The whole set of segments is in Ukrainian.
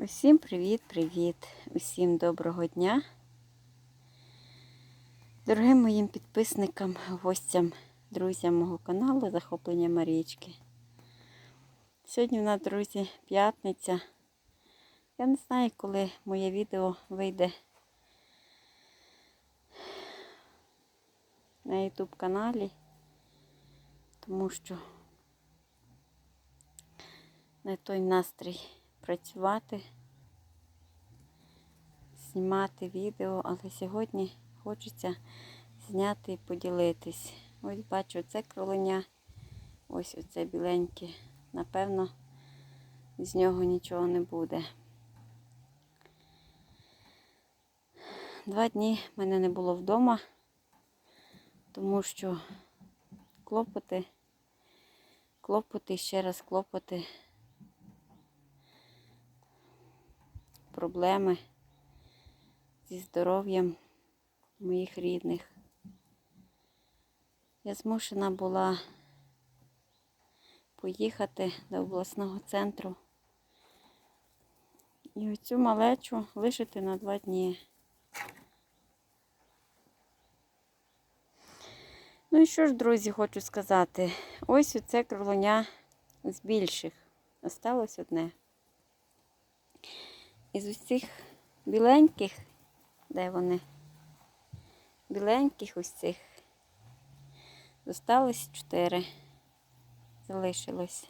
Усім привіт-привіт! Усім доброго дня. Дорогим моїм підписникам, гостям, друзям мого каналу Захоплення Марічки. Сьогодні в нас, друзі, п'ятниця. Я не знаю, коли моє відео вийде на YouTube каналі, тому що не той настрій працювати, знімати відео, але сьогодні хочеться зняти і поділитись. Ось бачу це кролення, ось оце біленьке. Напевно, з нього нічого не буде. Два дні мене не було вдома, тому що клопоти, клопоти, ще раз клопоти. Проблеми зі здоров'ям моїх рідних. Я змушена була поїхати до обласного центру і оцю малечу лишити на два дні. Ну і що ж, друзі, хочу сказати, ось оце кролоня з більших. Осталось одне. Із усіх біленьких, де вони? Біленьких ось цих. Зосталось чотири. Залишилось.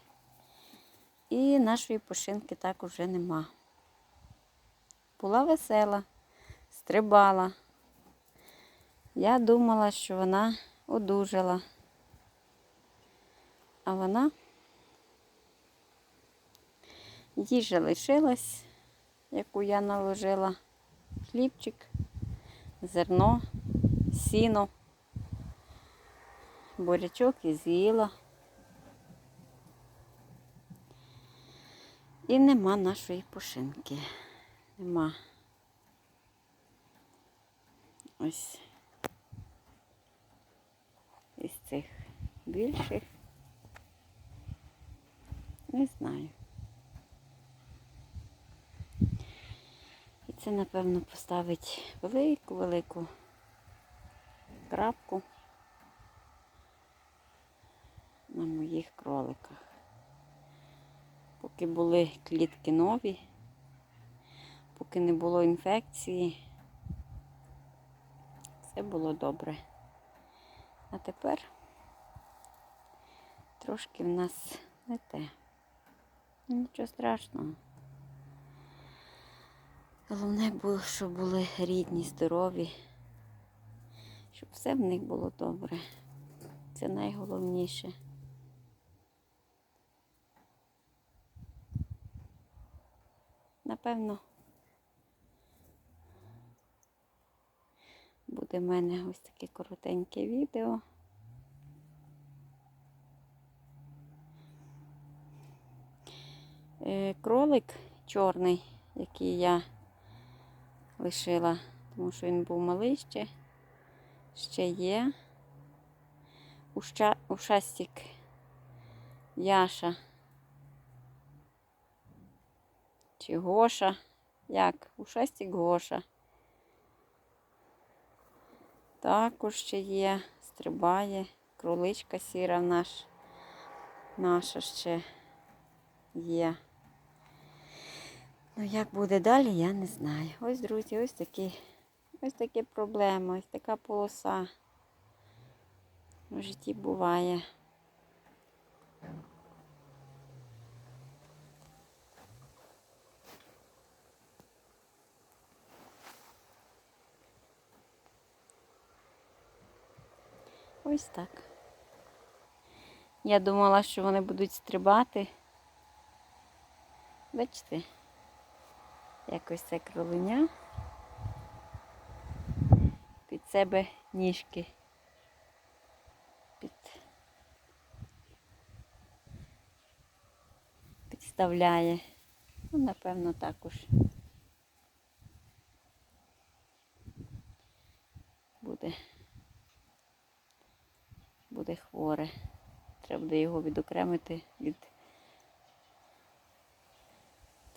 І нашої пошинки так уже нема. Була весела, стрибала. Я думала, що вона одужала. А вона їжа лишилась яку я наложила. Хлібчик, зерно, сіно, бурячок і з'їла. І нема нашої пушинки. Нема. Ось із цих більших. Не знаю. Це, напевно, поставить велику-велику крапку на моїх кроликах. Поки були клітки нові, поки не було інфекції, все було добре. А тепер трошки в нас не те. Нічого страшного. Головне було, щоб були рідні, здорові, щоб все в них було добре. Це найголовніше. Напевно, буде в мене ось таке коротеньке відео. Е, кролик чорний, який я лишила, тому що він був малий ще, ще є. Уща, ушастик Яша. Чи Гоша. Як? Ушастик Гоша. Також ще є, стрибає, кроличка сіра наш, наша ще є. Ну, як буде далі, я не знаю. Ось, друзі, ось такі, ось такі проблеми, ось така полоса. В житті буває. Ось так. Я думала, що вони будуть стрибати. Бачите? Якось це кролиня під себе ніжки під... підставляє. Ну, напевно, також буде, буде хворе. Треба буде його відокремити від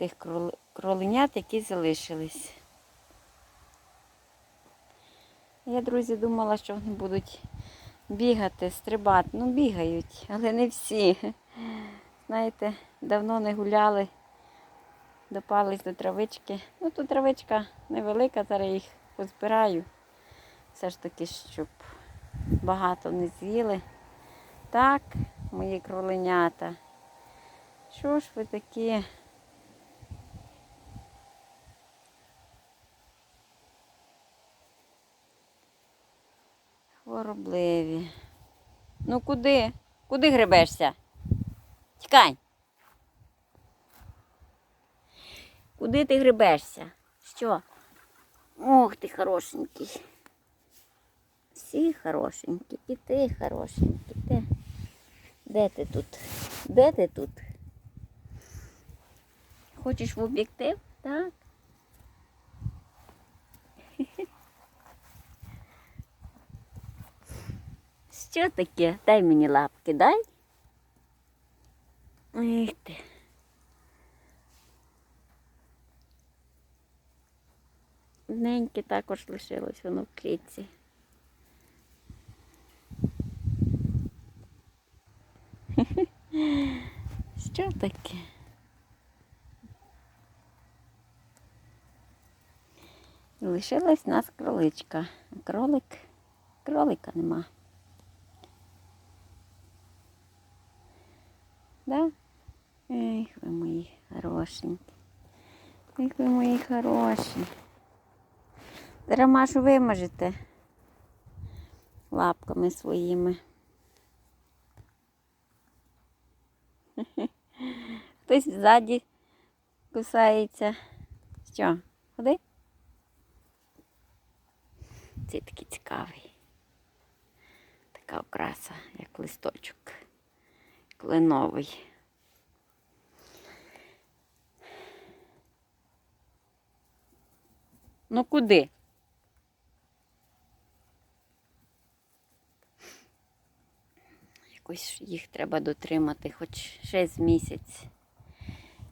тих крол- кроленят, які залишились. Я, друзі, думала, що вони будуть бігати, стрибати. Ну, бігають, але не всі. Знаєте, давно не гуляли, допались до травички. Ну, тут травичка невелика, зараз їх позбираю. Все ж таки, щоб багато не з'їли. Так, мої кроленята. Що ж ви такі? Хворобливі. Ну куди? Куди гребешся? Тікай. Куди ти гребешся? Що? Ох, ти хорошенький. Всі хорошенькі, і ти хорошенький. Де? Де ти тут? Де ти тут? Хочеш в об'єктив? Так. Що таке? Дай мені лапки, дай. Іх ти. Неньке також лишилось воно в клітці. Що таке? Лишилась в нас кроличка. Кролик, кролика нема. Да? Эх, ви мої хорошенькі. Эх, ви мої хороші. Зараз Машу вимажете лапками своїми. Хтось ззаді кусається. Що, ходи? Цей такий цікавий. Така окраса, як листочок. Кленовий. Ну куди? Якось їх треба дотримати хоч ще з місяць.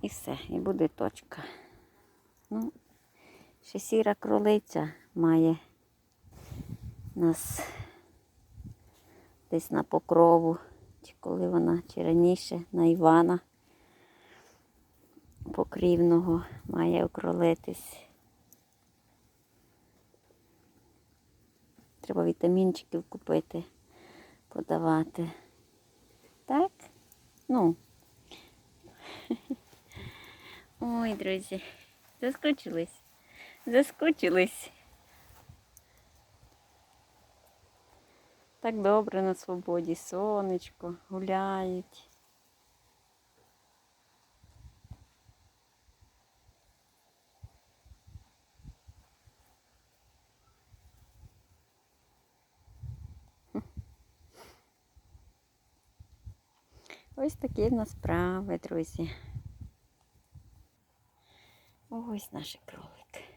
І все, і буде точка. Ну, ще сіра кролиця має нас десь на покрову, чи коли вона, чи раніше на Івана покрівного має окролитись. Треба вітамінчиків купити, подавати. Так? Ну. Ой, друзі, заскучились. Заскучились. Так добре на свободі, сонечко, гуляють. Ось такі в нас справи, друзі. Ось наш кролик.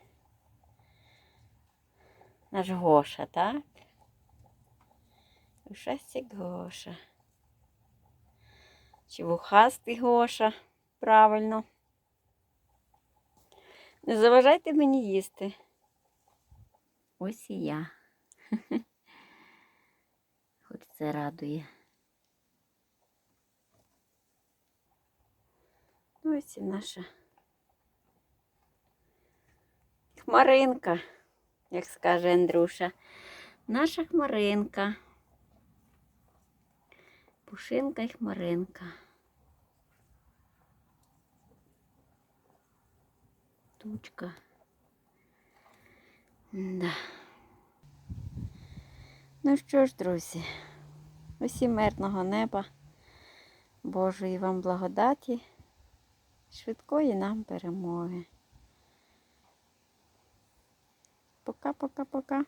Наш Гоша, так? Ушастик Гоша. Чи вухастий Гоша, правильно. Не заважайте мені їсти. Ось і я. Хоч це радує. Ну, Ось і наша хмаринка, як скаже Андрюша. Наша хмаринка. Пушинка і хмаринка. Тучка. Да. Ну що ж, друзі, усім мирного неба, Божої вам благодаті, швидкої нам перемоги. Пока-пока-пока.